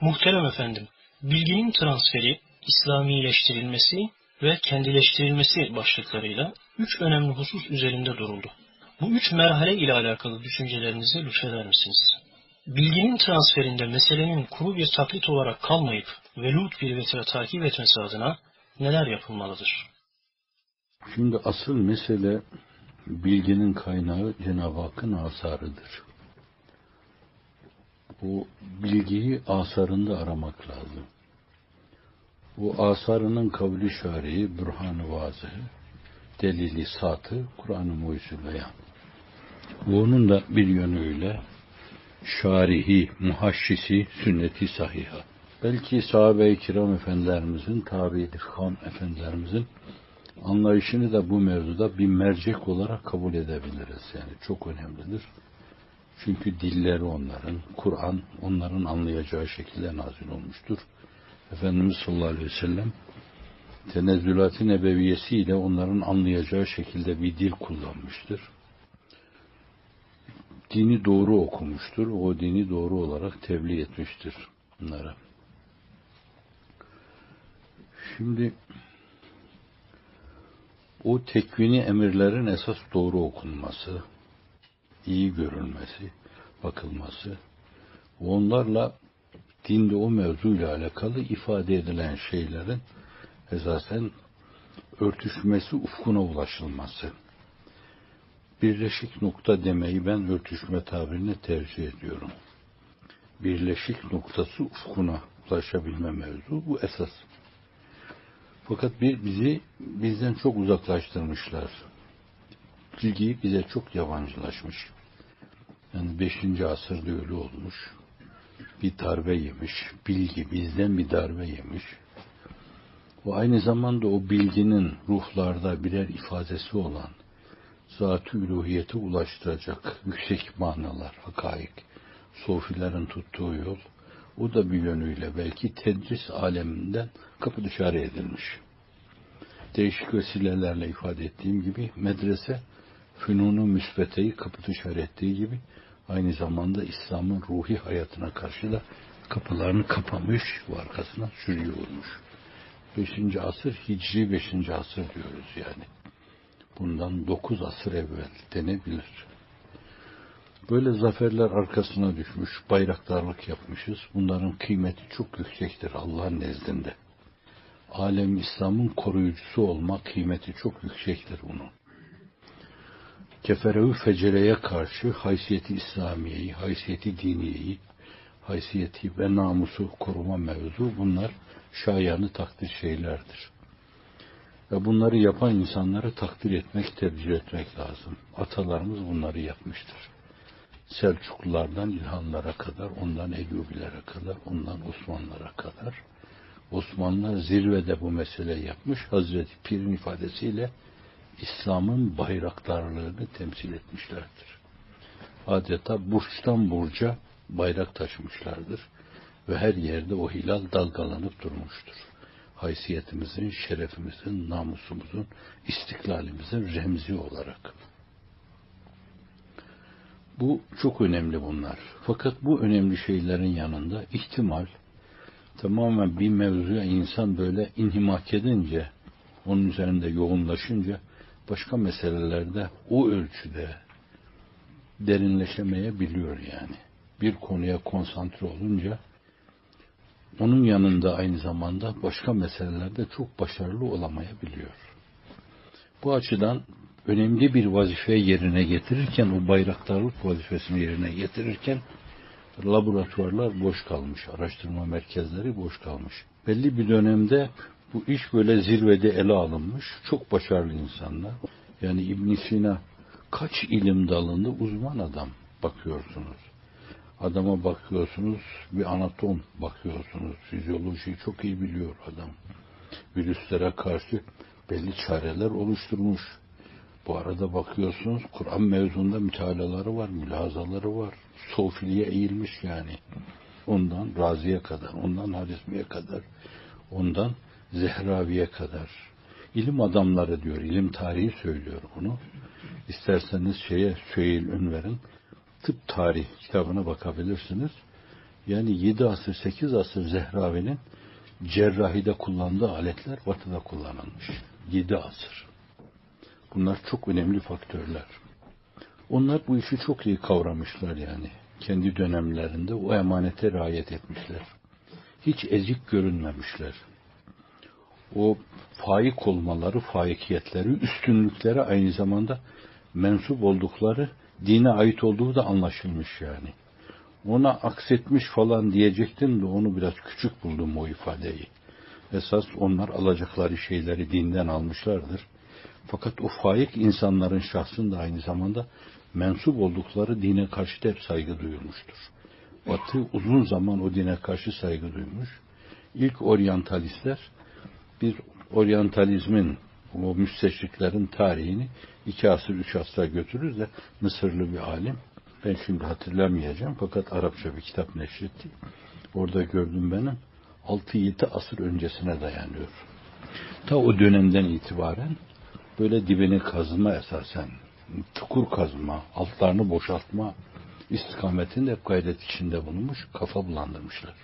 Muhterem efendim, bilginin transferi, İslamileştirilmesi ve kendileştirilmesi başlıklarıyla üç önemli husus üzerinde duruldu. Bu üç merhale ile alakalı düşüncelerinizi lütfeder misiniz? Bilginin transferinde meselenin kuru bir taklit olarak kalmayıp velut bir vetire takip etmesi adına neler yapılmalıdır? Şimdi asıl mesele bilginin kaynağı Cenab-ı Hakk'ın asarıdır. Bu bilgiyi asarında aramak lazım. Bu asarının kavli şari'i, bürhan-ı vazıhı, delili satı, Kur'an-ı mucizül beyan. Bu onun da bir yönüyle şarihi, muhaşşisi, sünneti sahiha. Belki sahabe-i kiram efendilerimizin, tabi-i han efendilerimizin anlayışını da bu mevzuda bir mercek olarak kabul edebiliriz. Yani çok önemlidir. Çünkü dilleri onların, Kur'an onların anlayacağı şekilde nazil olmuştur. Efendimiz sallallahu aleyhi ve sellem tenezzülat-ı nebeviyesiyle onların anlayacağı şekilde bir dil kullanmıştır. Dini doğru okumuştur. O dini doğru olarak tebliğ etmiştir bunlara. Şimdi o tekvini emirlerin esas doğru okunması, iyi görülmesi, bakılması, onlarla dinde o mevzuyla alakalı ifade edilen şeylerin esasen örtüşmesi, ufkuna ulaşılması. Birleşik nokta demeyi ben örtüşme tabirini tercih ediyorum. Birleşik noktası ufkuna ulaşabilme mevzu bu esas. Fakat bir bizi bizden çok uzaklaştırmışlar. Bilgi bize çok yabancılaşmış. Yani 5. asırda öyle olmuş. Bir darbe yemiş. Bilgi bizden bir darbe yemiş. O aynı zamanda o bilginin ruhlarda birer ifadesi olan zat-ı üluhiyete ulaştıracak yüksek manalar, hakaik, sofilerin tuttuğu yol, o da bir yönüyle belki tedris aleminden kapı dışarı edilmiş. Değişik vesilelerle ifade ettiğim gibi medrese fünunu müsbeteyi kapı dışarı ettiği gibi aynı zamanda İslam'ın ruhi hayatına karşı da kapılarını kapamış ve arkasına sürüyor olmuş. Beşinci asır Hicri beşinci asır diyoruz yani. Bundan dokuz asır evvel denebilir. Böyle zaferler arkasına düşmüş, bayraktarlık yapmışız. Bunların kıymeti çok yüksektir Allah'ın nezdinde. Alem İslam'ın koruyucusu olma kıymeti çok yüksektir bunun. Keferevi fecereye karşı haysiyeti İslamiyeyi, haysiyeti diniyeyi, haysiyeti ve namusu koruma mevzu bunlar şayanı takdir şeylerdir. Ve bunları yapan insanları takdir etmek, tercih etmek lazım. Atalarımız bunları yapmıştır. Selçuklulardan İlhanlara kadar, ondan Eyyubilere kadar, ondan Osmanlılara kadar. Osmanlılar zirvede bu meseleyi yapmış. Hazreti Pir'in ifadesiyle İslam'ın bayraktarlığını temsil etmişlerdir. Adeta burçtan burca bayrak taşımışlardır ve her yerde o hilal dalgalanıp durmuştur. Haysiyetimizin, şerefimizin, namusumuzun, istiklalimizin remzi olarak. Bu çok önemli bunlar. Fakat bu önemli şeylerin yanında ihtimal tamamen bir mevzuya insan böyle inhimak edince, onun üzerinde yoğunlaşınca başka meselelerde o ölçüde derinleşemeyebiliyor yani. Bir konuya konsantre olunca onun yanında aynı zamanda başka meselelerde çok başarılı olamayabiliyor. Bu açıdan önemli bir vazife yerine getirirken, o bayraktarlık vazifesini yerine getirirken laboratuvarlar boş kalmış, araştırma merkezleri boş kalmış. Belli bir dönemde bu iş böyle zirvede ele alınmış. Çok başarılı insanlar. Yani İbn Sina kaç ilim dalında uzman adam bakıyorsunuz. Adama bakıyorsunuz, bir anatom bakıyorsunuz. Fizyolojiyi çok iyi biliyor adam. Virüslere karşı belli çareler oluşturmuş. Bu arada bakıyorsunuz Kur'an mevzunda mütalaları var, mülazaları var. Sofiliye eğilmiş yani. Ondan Razi'ye kadar, ondan Harizmi'ye kadar, ondan Zehravi'ye kadar. İlim adamları diyor, ilim tarihi söylüyor bunu. İsterseniz şeye Süheyl Ünver'in tıp tarih kitabına bakabilirsiniz. Yani 7 asır, 8 asır Zehravi'nin cerrahide kullandığı aletler batıda kullanılmış. 7 asır. Bunlar çok önemli faktörler. Onlar bu işi çok iyi kavramışlar yani. Kendi dönemlerinde o emanete riayet etmişler. Hiç ezik görünmemişler. O faik olmaları, faikiyetleri, üstünlükleri aynı zamanda mensup oldukları, dine ait olduğu da anlaşılmış yani. Ona aksetmiş falan diyecektim de onu biraz küçük buldum o ifadeyi. Esas onlar alacakları şeyleri dinden almışlardır. Fakat o faik insanların şahsında aynı zamanda mensup oldukları dine karşı da hep saygı duyulmuştur. Batı uzun zaman o dine karşı saygı duymuş. İlk oryantalistler bir oryantalizmin o müsteşriklerin tarihini iki asır, üç asra götürür de Mısırlı bir alim ben şimdi hatırlamayacağım fakat Arapça bir kitap neşretti. Orada gördüm benim 6-7 asır öncesine dayanıyor. Ta o dönemden itibaren böyle dibini kazma esasen, çukur kazma, altlarını boşaltma istikametinde hep gayret içinde bulunmuş, kafa bulandırmışlar.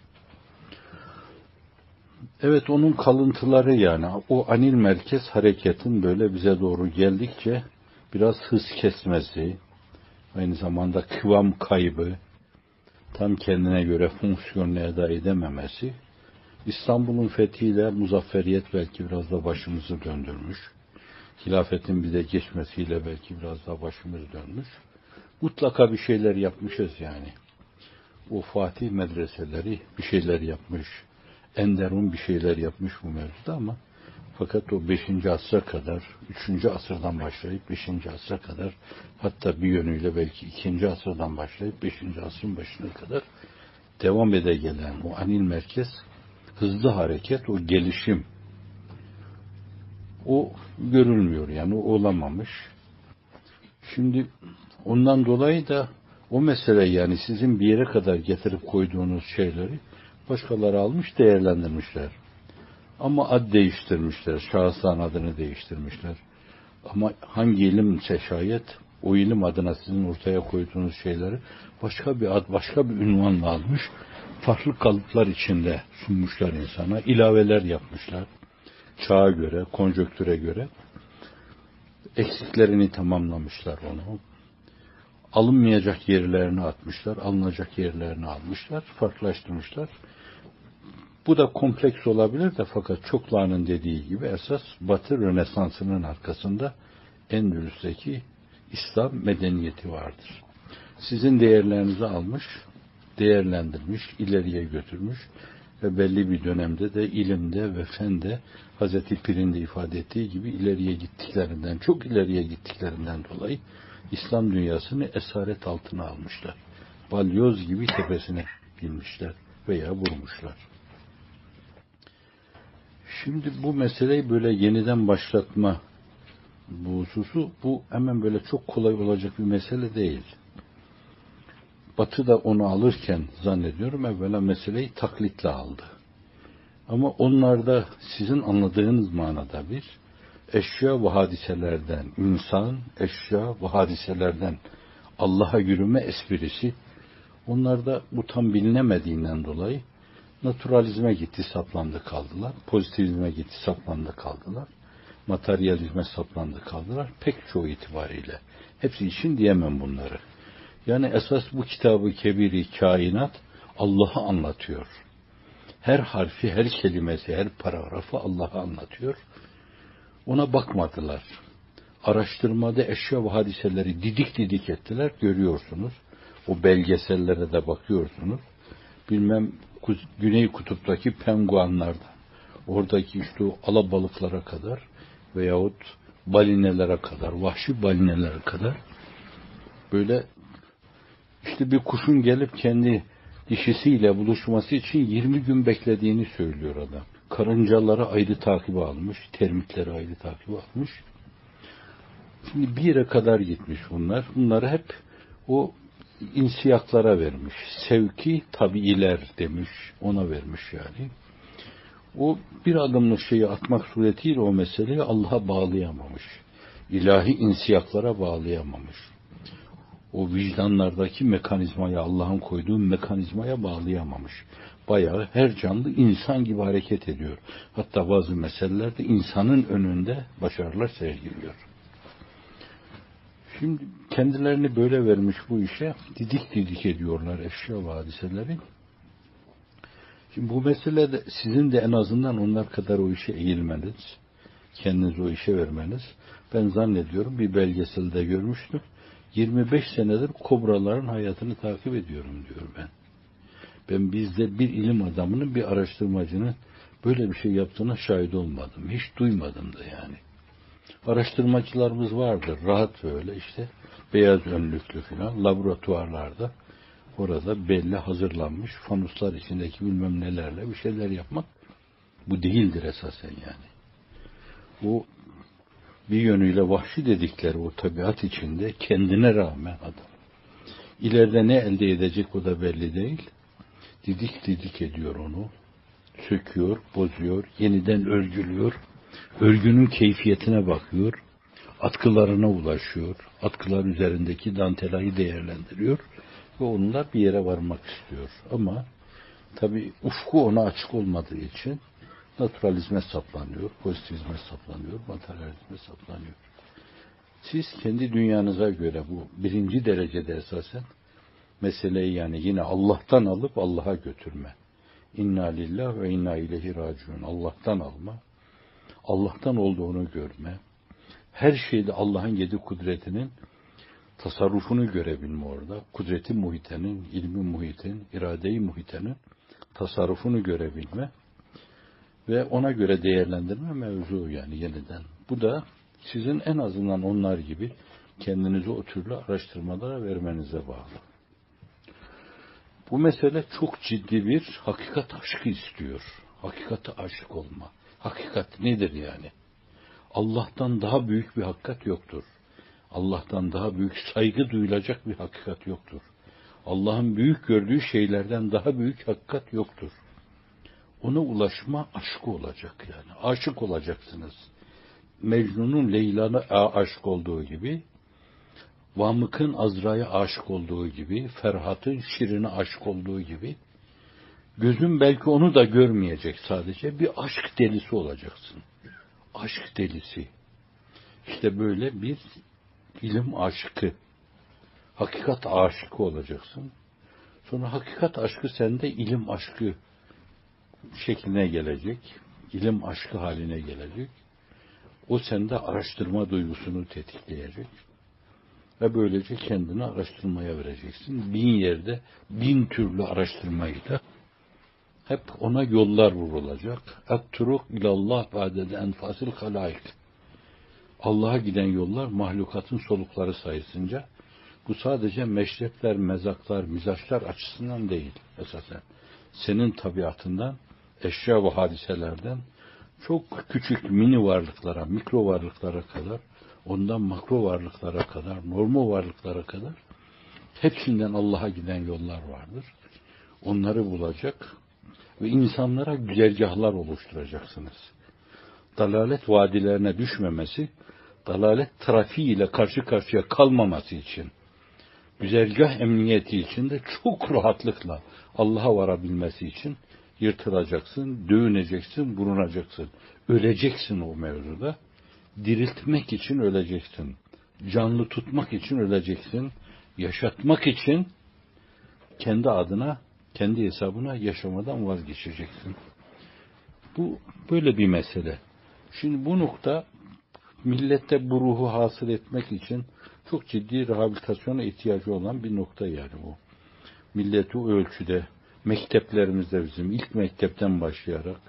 Evet onun kalıntıları yani o anil merkez hareketin böyle bize doğru geldikçe biraz hız kesmesi, aynı zamanda kıvam kaybı, tam kendine göre fonksiyonunu eda edememesi, İstanbul'un fethiyle muzafferiyet belki biraz da başımızı döndürmüş. Hilafetin bir de geçmesiyle belki biraz daha başımız dönmüş. Mutlaka bir şeyler yapmışız yani. O Fatih medreseleri bir şeyler yapmış. Enderun bir şeyler yapmış bu mevzuda ama fakat o 5. asra kadar, 3. asırdan başlayıp 5. asra kadar hatta bir yönüyle belki 2. asırdan başlayıp 5. asrın başına kadar devam ede gelen o anil merkez hızlı hareket, o gelişim o görülmüyor yani o olamamış. Şimdi ondan dolayı da o mesele yani sizin bir yere kadar getirip koyduğunuz şeyleri başkaları almış değerlendirmişler. Ama ad değiştirmişler. Şahısların adını değiştirmişler. Ama hangi ilimse şayet o ilim adına sizin ortaya koyduğunuz şeyleri başka bir ad, başka bir ünvanla almış. Farklı kalıplar içinde sunmuşlar insana. ilaveler yapmışlar. Çağa göre, konjöktüre göre. Eksiklerini tamamlamışlar onu. Alınmayacak yerlerini atmışlar, alınacak yerlerini almışlar, farklılaştırmışlar. Bu da kompleks olabilir de fakat çoklarının dediği gibi esas Batı Rönesansı'nın arkasında Endülüs'teki İslam medeniyeti vardır. Sizin değerlerinizi almış, değerlendirmiş, ileriye götürmüş ve belli bir dönemde de ilimde ve fende Hazreti Pir'in de ifade ettiği gibi ileriye gittiklerinden, çok ileriye gittiklerinden dolayı İslam dünyasını esaret altına almışlar. Balyoz gibi tepesine binmişler veya vurmuşlar. Şimdi bu meseleyi böyle yeniden başlatma bu hususu bu hemen böyle çok kolay olacak bir mesele değil. Batı da onu alırken zannediyorum evvela meseleyi taklitle aldı. Ama onlarda sizin anladığınız manada bir eşya ve hadiselerden, insan, eşya ve hadiselerden Allah'a yürüme esprisi onlarda bu tam bilinemediğinden dolayı naturalizme gitti saplandı kaldılar. Pozitivizme gitti saplandı kaldılar. Materyalizme saplandı kaldılar. Pek çoğu itibariyle. Hepsi için diyemem bunları. Yani esas bu kitabı kebiri kainat Allah'ı anlatıyor. Her harfi, her kelimesi, her paragrafı Allah'ı anlatıyor. Ona bakmadılar. Araştırmada eşya ve hadiseleri didik didik ettiler. Görüyorsunuz. O belgesellere de bakıyorsunuz. Bilmem Güney Kutup'taki penguanlardan, oradaki işte o alabalıklara kadar veyahut balinelere kadar, vahşi balinelere kadar böyle işte bir kuşun gelip kendi dişisiyle buluşması için 20 gün beklediğini söylüyor adam. Karıncaları ayrı takibi almış, termitleri ayrı takibi almış. Şimdi bir yere kadar gitmiş bunlar. Bunları hep o insiyaklara vermiş. Sevki tabiiler demiş. Ona vermiş yani. O bir adımlık şeyi atmak suretiyle o meseleyi Allah'a bağlayamamış. İlahi insiyaklara bağlayamamış. o vicdanlardaki mekanizmaya, Allah'ın koyduğu mekanizmaya bağlayamamış. Bayağı her canlı insan gibi hareket ediyor. Hatta bazı meselelerde insanın önünde başarılar sergiliyor. Şimdi kendilerini böyle vermiş bu işe didik didik ediyorlar eşya ve. Şimdi bu meselede sizin de en azından onlar kadar o işe eğilmeniz, kendinizi o işe vermeniz. Ben zannediyorum bir belgeselde görmüştüm. 25 senedir kobraların hayatını takip ediyorum diyor ben. Ben bizde bir ilim adamının, bir araştırmacının böyle bir şey yaptığına şahit olmadım. Hiç duymadım da yani. Araştırmacılarımız vardır. Rahat böyle işte beyaz önlüklü falan laboratuvarlarda orada belli hazırlanmış fanuslar içindeki bilmem nelerle bir şeyler yapmak bu değildir esasen yani. Bu bir yönüyle vahşi dedikleri o tabiat içinde kendine rağmen adam. İleride ne elde edecek o da belli değil. Didik didik ediyor onu. Söküyor, bozuyor, yeniden örgülüyor. Örgünün keyfiyetine bakıyor. Atkılarına ulaşıyor. Atkılar üzerindeki dantelayı değerlendiriyor. Ve onunla bir yere varmak istiyor. Ama tabi ufku ona açık olmadığı için naturalizme saplanıyor, pozitivizme saplanıyor, materyalizme saplanıyor. Siz kendi dünyanıza göre bu birinci derecede esasen meseleyi yani yine Allah'tan alıp Allah'a götürme. İnna lillah ve inna ileyhi raciun. Allah'tan alma. Allah'tan olduğunu görme. Her şeyde Allah'ın yedi kudretinin tasarrufunu görebilme orada. Kudreti muhitenin, ilmi muhitin, iradeyi muhitenin tasarrufunu görebilme ve ona göre değerlendirme mevzu yani yeniden. Bu da sizin en azından onlar gibi kendinizi o türlü araştırmalara vermenize bağlı. Bu mesele çok ciddi bir hakikat aşkı istiyor. Hakikate aşık olma. Hakikat nedir yani? Allah'tan daha büyük bir hakikat yoktur. Allah'tan daha büyük saygı duyulacak bir hakikat yoktur. Allah'ın büyük gördüğü şeylerden daha büyük hakikat yoktur. Ona ulaşma aşkı olacak yani. Aşık olacaksınız. Mecnun'un Leyla'na aşık olduğu gibi, Vamık'ın Azra'ya aşık olduğu gibi, Ferhat'ın Şirin'e aşık olduğu gibi, gözün belki onu da görmeyecek sadece, bir aşk delisi olacaksın. Aşk delisi. İşte böyle bir ilim aşkı. Hakikat aşıkı olacaksın. Sonra hakikat aşkı sende ilim aşkı şekline gelecek. ilim aşkı haline gelecek. O sende araştırma duygusunu tetikleyecek. Ve böylece kendini araştırmaya vereceksin. Bin yerde, bin türlü araştırmayı da hep ona yollar vurulacak. Et-turuk ilallah ba'dede enfasil halaik. Allah'a giden yollar mahlukatın solukları sayısınca bu sadece meşrepler, mezaklar, mizaçlar açısından değil esasen. Senin tabiatından, eşya ve hadiselerden çok küçük mini varlıklara, mikro varlıklara kadar, ondan makro varlıklara kadar, normal varlıklara kadar hepsinden Allah'a giden yollar vardır. Onları bulacak ve insanlara güzergahlar oluşturacaksınız. Dalalet vadilerine düşmemesi, dalalet trafiğiyle karşı karşıya kalmaması için, güzergah emniyeti için de çok rahatlıkla Allah'a varabilmesi için yırtılacaksın, dövüneceksin, burunacaksın. Öleceksin o mevzuda. Diriltmek için öleceksin. Canlı tutmak için öleceksin. Yaşatmak için kendi adına, kendi hesabına yaşamadan vazgeçeceksin. Bu böyle bir mesele. Şimdi bu nokta millette bu ruhu hasıl etmek için çok ciddi rehabilitasyona ihtiyacı olan bir nokta yani bu. Milleti ölçüde mekteplerimizde bizim ilk mektepten başlayarak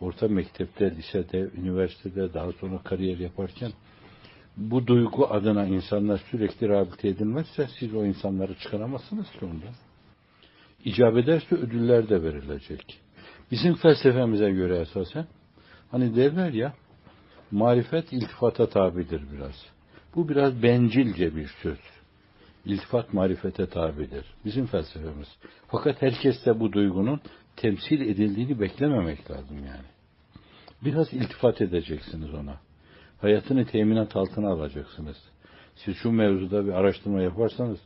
orta mektepte, lisede, üniversitede daha sonra kariyer yaparken bu duygu adına insanlar sürekli rehabilite edilmezse siz o insanları çıkaramazsınız ki ondan. İcap ederse ödüller de verilecek. Bizim felsefemize göre esasen hani derler ya marifet iltifata tabidir biraz. Bu biraz bencilce bir söz. İltifat marifete tabidir. Bizim felsefemiz. Fakat herkes bu duygunun temsil edildiğini beklememek lazım yani. Biraz iltifat edeceksiniz ona. Hayatını teminat altına alacaksınız. Siz şu mevzuda bir araştırma yaparsanız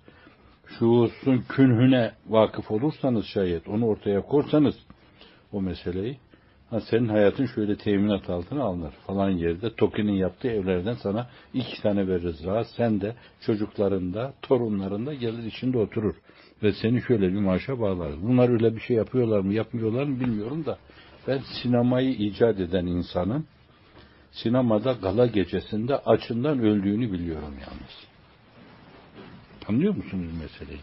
şuursun künhüne vakıf olursanız şayet, onu ortaya korsanız o meseleyi, ha senin hayatın şöyle teminat altına alınır falan yerde Toki'nin yaptığı evlerden sana iki tane veririz rahat. Sen de çocukların da torunların da gelir içinde oturur. Ve seni şöyle bir maaşa bağlarız. Bunlar öyle bir şey yapıyorlar mı yapmıyorlar mı bilmiyorum da ben sinemayı icat eden insanın sinemada gala gecesinde açından öldüğünü biliyorum yalnız. Anlıyor musunuz meseleyi?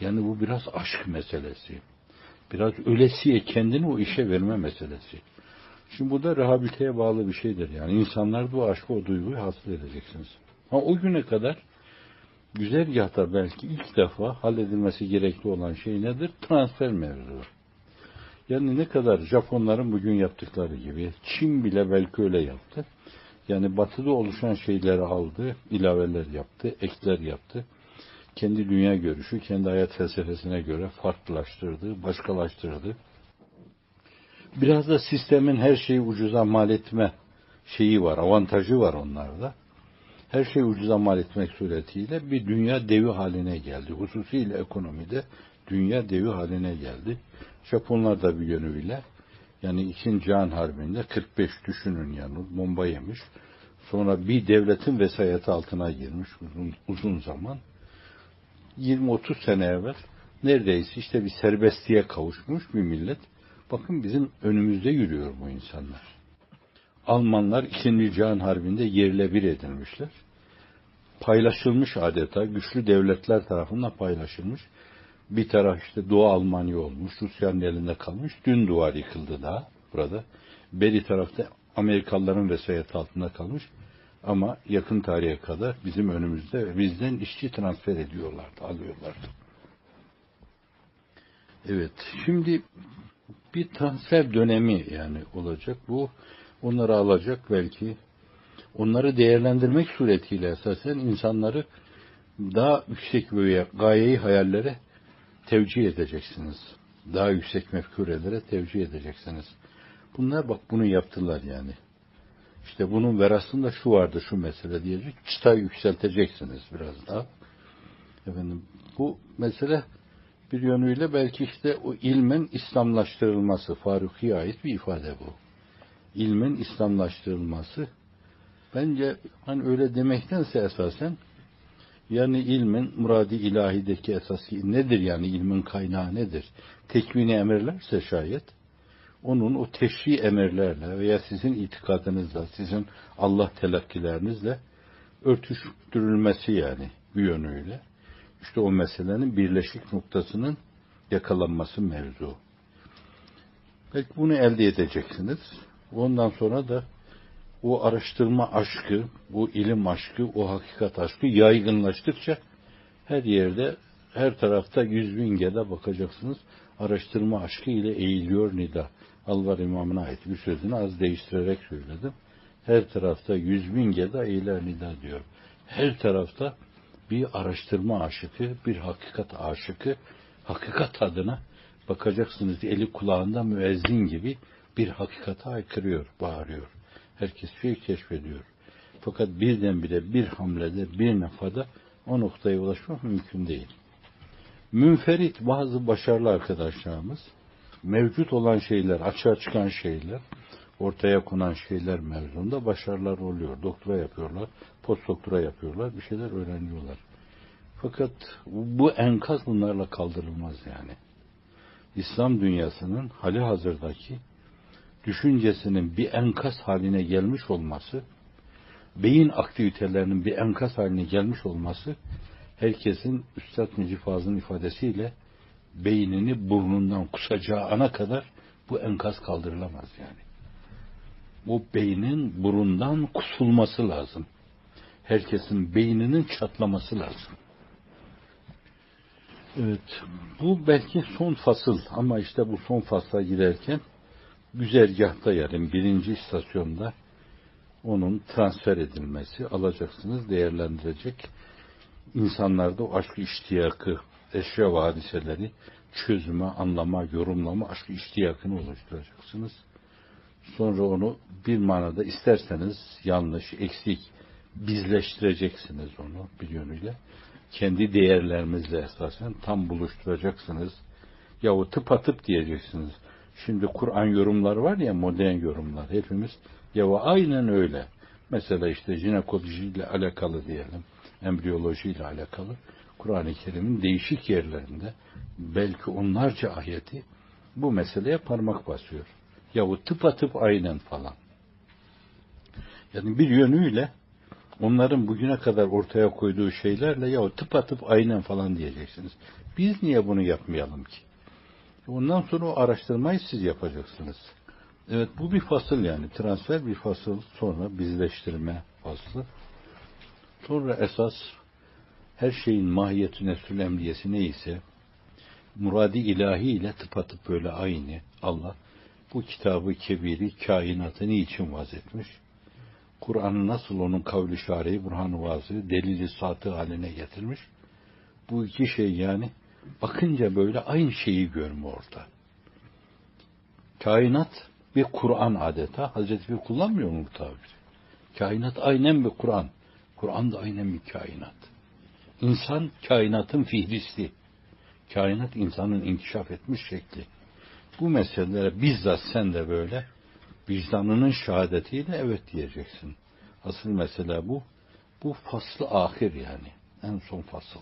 Yani bu biraz aşk meselesi. Biraz ölesiye kendini o işe verme meselesi. Şimdi bu da rehabiliteye bağlı bir şeydir. Yani insanlar bu aşkı, o duyguyu hasıl edeceksiniz. Ha o güne kadar güzergahta belki ilk defa halledilmesi gerekli olan şey nedir? Transfer mevzu. Yani ne kadar Japonların bugün yaptıkları gibi, Çin bile belki öyle yaptı. Yani batıda oluşan şeyleri aldı, ilaveler yaptı, ekler yaptı. Kendi dünya görüşü, kendi hayat felsefesine göre farklılaştırdı, başkalaştırdı. Biraz da sistemin her şeyi ucuza mal etme şeyi var, avantajı var onlarda. Her şeyi ucuza mal etmek suretiyle bir dünya devi haline geldi. Hususiyle ekonomide dünya devi haline geldi. Japonlar da bir yönüyle yani İkinci Cihan Harbi'nde 45 düşünün yani bomba yemiş. Sonra bir devletin vesayeti altına girmiş uzun, uzun zaman. 20-30 sene evvel neredeyse işte bir serbestliğe kavuşmuş bir millet. Bakın bizim önümüzde yürüyor bu insanlar. Almanlar İkinci Cihan Harbi'nde yerle bir edilmişler. Paylaşılmış adeta, güçlü devletler tarafından paylaşılmış. Bir taraf işte Doğu Almanya olmuş, Rusya'nın elinde kalmış. Dün duvar yıkıldı daha burada. Beri tarafta Amerikalıların vesayeti altında kalmış. Ama yakın tarihe kadar bizim önümüzde bizden işçi transfer ediyorlardı, alıyorlardı. Evet, şimdi bir transfer dönemi yani olacak. Bu onları alacak belki. Onları değerlendirmek suretiyle esasen insanları daha yüksek böyle gayeyi hayallere tevcih edeceksiniz. Daha yüksek mefkurelere tevcih edeceksiniz. Bunlar bak bunu yaptılar yani. İşte bunun verasında şu vardı şu mesele diyecek. Çıtayı yükselteceksiniz biraz daha. Efendim bu mesele bir yönüyle belki işte o ilmin İslamlaştırılması, Faruki'ye ait bir ifade bu. İlmin İslamlaştırılması bence hani öyle demektense esasen yani ilmin muradi ilahideki esası nedir yani ilmin kaynağı nedir? Tekvini emirlerse şayet onun o teşri emirlerle veya sizin itikadınızla, sizin Allah telakkilerinizle örtüştürülmesi yani bir yönüyle. İşte o meselenin birleşik noktasının yakalanması mevzu. Belki bunu elde edeceksiniz. Ondan sonra da o araştırma aşkı, bu ilim aşkı, o hakikat aşkı yaygınlaştıkça her yerde, her tarafta yüz bin gede bakacaksınız. Araştırma aşkı ile eğiliyor nida. Alvar İmamı'na ait bir sözünü az değiştirerek söyledim. Her tarafta yüz bin gede eğiler nida diyor. Her tarafta bir araştırma aşıkı, bir hakikat aşıkı, hakikat adına bakacaksınız eli kulağında müezzin gibi bir hakikate aykırıyor, bağırıyor. Herkes şey keşfediyor. Fakat birdenbire bir hamlede, bir nefada o noktaya ulaşmak mümkün değil. Münferit bazı başarılı arkadaşlarımız, mevcut olan şeyler, açığa çıkan şeyler, ortaya konan şeyler mevzunda başarılar oluyor. Doktora yapıyorlar, post doktora yapıyorlar, bir şeyler öğreniyorlar. Fakat bu enkaz bunlarla kaldırılmaz yani. İslam dünyasının hali hazırdaki düşüncesinin bir enkaz haline gelmiş olması, beyin aktivitelerinin bir enkaz haline gelmiş olması, herkesin Üstad Necip Fazıl'ın ifadesiyle beynini burnundan kusacağı ana kadar bu enkaz kaldırılamaz yani. O beynin burundan kusulması lazım. Herkesin beyninin çatlaması lazım. Evet, bu belki son fasıl ama işte bu son fasla giderken güzergahta yani birinci istasyonda onun transfer edilmesi alacaksınız, değerlendirecek. İnsanlarda o aşk iştiyakı, eşya ve hadiseleri çözüme, anlama, yorumlama, aşk iştiyakını oluşturacaksınız. Sonra onu bir manada isterseniz yanlış, eksik, bizleştireceksiniz onu bir yönüyle. kendi değerlerimizle esasen tam buluşturacaksınız. Yahu tıpatıp diyeceksiniz. Şimdi Kur'an yorumları var ya modern yorumlar. Hepimiz yahu aynen öyle. Mesela işte jinekolojiyle alakalı diyelim. Embriyolojiyle alakalı. Kur'an-ı Kerim'in değişik yerlerinde belki onlarca ayeti bu meseleye parmak basıyor. Yahu tıpatıp aynen falan. Yani bir yönüyle onların bugüne kadar ortaya koyduğu şeylerle ya tıpatıp aynen falan diyeceksiniz. Biz niye bunu yapmayalım ki? Ondan sonra o araştırmayı siz yapacaksınız. Evet bu bir fasıl yani. Transfer bir fasıl. Sonra bizleştirme faslı. Sonra esas her şeyin mahiyeti nesul emniyesi neyse muradi ilahi ile tıpatıp böyle aynı Allah bu kitabı kebiri kainatı niçin vaz etmiş? Kur'an'ı nasıl onun kavli şari'i, burhan-ı vazı, delili satı haline getirmiş? Bu iki şey yani bakınca böyle aynı şeyi görme orada. Kainat bir Kur'an adeta. Hazreti bir kullanmıyor mu bu tabiri? Kainat aynen bir Kur'an. Kur'an da aynen bir kainat. İnsan kainatın fihristi. Kainat insanın inkişaf etmiş şekli. Bu meselelere bizzat sen de böyle vicdanının şehadetiyle evet diyeceksin. Asıl mesele bu. Bu faslı ahir yani. En son fasıl.